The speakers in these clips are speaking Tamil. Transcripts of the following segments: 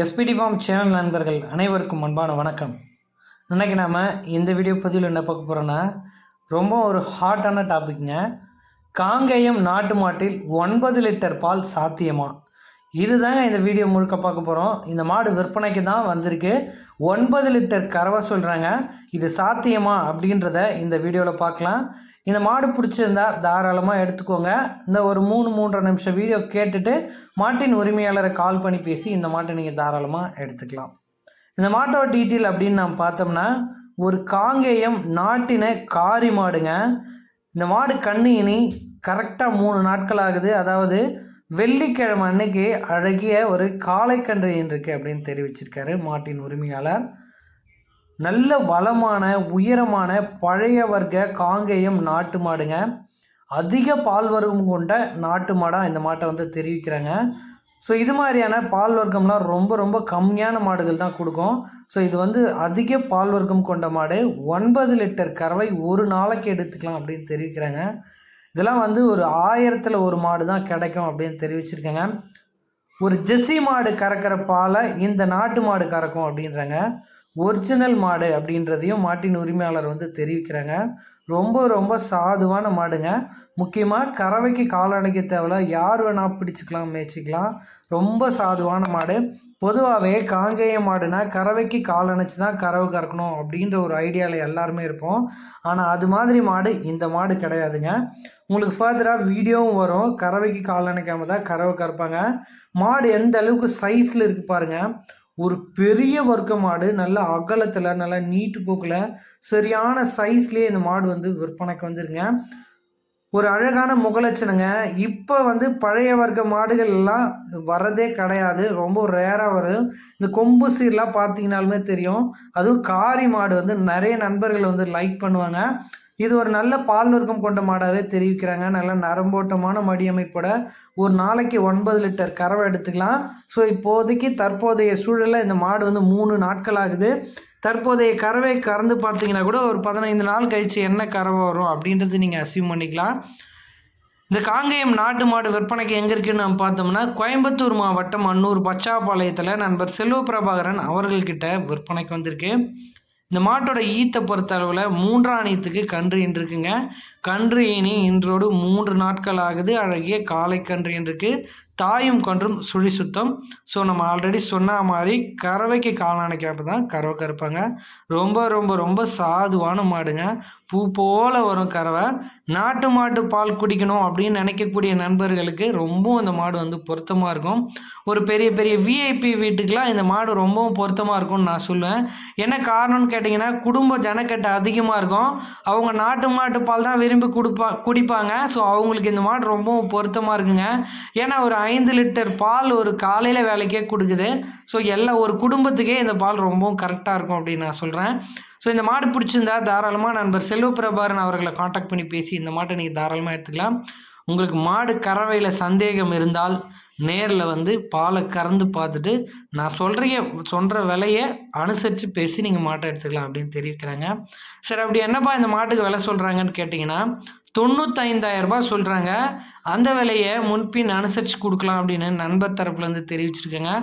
எஸ்பிடி ஃபார்ம் சேனல் நண்பர்கள் அனைவருக்கும் அன்பான வணக்கம். இன்னைக்கு நாம் இந்த வீடியோ பதிவில் என்ன பார்க்க போகிறோன்னா ரொம்ப ஒரு ஹாட்டான டாபிக்ங்க காங்கேயம் நாட்டு மாட்டில் ஒன்பது லிட்டர் பால் சாத்தியமா? இதுதாங்க இந்த வீடியோ முழுக்க பார்க்க போகிறோம் இந்த மாடு விற்பனைக்கு தான் வந்திருக்கு. ஒன்பது லிட்டர் கறவை சொல்கிறாங்க இது சாத்தியமா அப்படின்றத இந்த வீடியோவில் பார்க்கலாம். இந்த மாடு பிடிச்சிருந்தா தாராளமாக எடுத்துக்கோங்க. இந்த ஒரு மூணு மூன்றரை நிமிஷம் வீடியோ கேட்டுட்டு மாட்டின் உரிமையாளரை கால் பண்ணி பேசி இந்த மாட்டை நீங்கள் தாராளமாக எடுத்துக்கலாம். இந்த மாட்டோட டீட்டெயில் அப்படின்னு நாம் பார்த்தோம்னா ஒரு காங்கேயம் நாட்டின காரி மாடுங்க. இந்த மாடு கண்ணு இனி கரெக்டாக மூணு நாட்கள் ஆகுது. அதாவது வெள்ளிக்கிழமை அன்னைக்கு அழகிய ஒரு காளைக்கன்று இருக்கு அப்படின்னு தெரிவிச்சிருக்காரு மாட்டின் உரிமையாளர். நல்ல வளமான உயரமான பழைய வர்க்க காங்கேயம் நாட்டு மாடுங்க. அதிக பால் வர்க்கம் கொண்ட நாட்டு மாடாக இந்த மாட்டை வந்து தெரிவிக்கிறாங்க. ஸோ இது மாதிரியான பால் வர்க்கம்லாம் ரொம்ப ரொம்ப கம்மியான மாடுகள் தான் கொடுக்கும். ஸோ இது வந்து அதிக பால் வர்க்கம் கொண்ட மாடு. ஒன்பது லிட்டர் கறவை ஒரு நாளைக்கு எடுத்துக்கலாம் அப்படின்னு தெரிவிக்கிறாங்க. இதெல்லாம் வந்து ஒரு ஆயிரத்தில் ஒரு மாடு தான் கிடைக்கும் அப்படின்னு தெரிவிச்சிருக்காங்க. ஒரு ஜெஸ்ஸி மாடு கறக்கிற பாலை இந்த நாட்டு மாடு கறக்கும் அப்படின்றாங்க. ஒரிஜினல் மாடு அப்படின்றதையும் மாட்டின் உரிமையாளர் வந்து தெரிவிக்கிறாங்க. ரொம்ப ரொம்ப சாதுவான மாடுங்க. முக்கியமாக கறவைக்கு கால் அணைக்க தேவையில்ல. யார் வேணால் பிடிச்சிக்கலாம் மேய்ச்சிக்கலாம். ரொம்ப சாதுவான மாடு. பொதுவாகவே காங்கேய மாடுனா கறவைக்கு கால் அணைச்சி தான் கறவை கறக்கணும் அப்படின்ற ஒரு ஐடியாவில் எல்லாருமே இருப்போம். ஆனால் அது மாதிரி மாடு இந்த மாடு கிடையாதுங்க. உங்களுக்கு ஃபர்தராக வீடியோவும் வரும். கறவைக்கு கால் அணைக்காம தான் கறவை கறப்பாங்க. மாடு எந்த அளவுக்கு சைஸில் இருக்குது பாருங்கள் ஒரு பெரிய வர்க்க மாடு நல்ல அகலத்தில் நல்ல நீட்டு போக்கில் சரியான சைஸ்லேயே இந்த மாடு வந்து விற்பனைக்கு வந்துருங்க. ஒரு அழகான முகலட்சணங்க. இப்போ வந்து பழைய வர்க்க மாடுகள் எல்லாம் வரதே கிடையாது. ரொம்ப ரேராக வரும். இந்த கொம்பு சீர்லாம் பார்த்தீங்கனாலுமே தெரியும். அதுவும் காரி மாடு வந்து நிறைய நண்பர்கள் வந்து லைக் பண்ணுவாங்க. இது ஒரு நல்ல பால் நுறுக்கம் கொண்ட மாடாகவே தெரிவிக்கிறாங்க. நல்ல நரம்போட்டமான மடியமைப்போட ஒரு நாளைக்கு ஒன்பது லிட்டர் கறவை எடுத்துக்கலாம். ஸோ இப்போதைக்கு தற்போதைய சூழலில் இந்த மாடு வந்து மூணு நாட்கள் ஆகுது. தற்போதைய கறவை கறந்து பார்த்தீங்கன்னா கூட ஒரு பதினைந்து நாள் கழித்து என்ன கறவை வரும் அப்படின்றது நீங்கள் அசீவ் பண்ணிக்கலாம். இந்த காங்கேயம் நாட்டு மாடு விற்பனைக்கு எங்கே இருக்குன்னு நம்ம பார்த்தோம்னா கோயம்புத்தூர் மாவட்டம் அன்னூர் பச்சாபாளையத்தில் நண்பர் செல்வ பிரபாகரன் அவர்கள்கிட்ட விற்பனைக்கு வந்திருக்கு. இந்த மாட்டோட ஈத்தை பொறுத்த அளவில் மூன்றாம் ஈத்துக்கு கன்று இருக்குங்க கன்று இனி இன்றோடு மூன்று நாட்கள் ஆகுது அழகிய காலை கன்று இருக்கு தாயும் கன்றும் சுழி சுத்தம். ஸோ நம்ம ஆல்ரெடி சொன்ன மாதிரி கறவைக்கு கால்நடைக்காக தான். கறவை கறப்பாங்க ரொம்ப ரொம்ப ரொம்ப சாதுவான மாடுங்க. பூ போல் வரும் கறவை. நாட்டு மாட்டு பால் குடிக்கணும் அப்படின்னு நினைக்கக்கூடிய நண்பர்களுக்கு ரொம்பவும் இந்த மாடு வந்து பொருத்தமாக இருக்கும். ஒரு பெரிய பெரிய விஐபி வீட்டுக்கெலாம் இந்த மாடு ரொம்பவும் பொருத்தமாக இருக்கும்னு நான் சொல்லுவேன். என்ன காரணம்னு கேட்டிங்கன்னா குடும்ப ஜனக்கட்டை அதிகமாக இருக்கும். அவங்க நாட்டு மாட்டு பால் தான் விரும்பி கொடுப்பா குடிப்பாங்க. ஸோ அவங்களுக்கு இந்த மாடு ரொம்பவும் பொருத்தமாக இருக்குங்க. ஏன்னா ஒரு ஐந்து லிட்டர் பால் ஒரு காலையில் வேலைக்கே கொடுக்குது. ஸோ எல்லா ஒரு குடும்பத்துக்கே இந்த பால் ரொம்பவும் கரெக்டாக இருக்கும் அப்படின்னு நான் சொல்கிறேன் ஸோ இந்த மாடு பிடிச்சிருந்தா தாராளமாக நண்பர் செல்வப்பிரபாரன் அவர்களை காண்டாக்ட் பண்ணி பேசி இந்த மாட்டை நீங்கள் தாராளமாக எடுத்துக்கலாம். உங்களுக்கு மாடு கறவையில் சந்தேகம் இருந்தால் நேரில் வந்து பாலை கறந்து பார்த்துட்டு நான் சொல்கிறீங்க சொல்கிற விலையை அனுசரித்து பேசி நீங்கள் மாட்டை எடுத்துக்கலாம் அப்படின்னு தெரிவிக்கிறாங்க. சரி அப்படி என்னப்பா இந்த மாட்டுக்கு விலை சொல்கிறாங்கன்னு கேட்டிங்கன்னா தொண்ணூத்தைந்தாயிரரூபா சொல்கிறாங்க அந்த விலையை முன்பின் அனுசரித்து கொடுக்கலாம் அப்படின்னு நண்பர் தரப்புலேருந்து தெரிவிச்சிருக்கேங்க.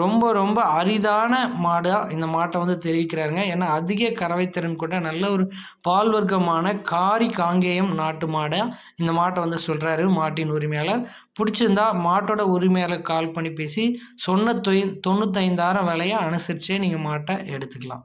ரொம்ப ரொம்ப அரிதான மாடாக இந்த மாட்டை வந்து தெரிவிக்கிறாருங்க. ஏன்னா அதிக கறவைத்திறன் கொண்ட நல்ல ஒரு பால் வர்க்கமான காரி காங்கேயம் நாட்டு மாடை இந்த மாட்டை வந்து சொல்கிறாரு மாட்டின் உரிமையாளர். பிடிச்சிருந்தா மாட்டோட உரிமையாளர் கால் பண்ணி பேசி சொன்ன தொய் தொண்ணூத்தைந்தாயிரம் விலையை அனுசரித்தே நீங்கள் மாட்டை எடுத்துக்கலாம்.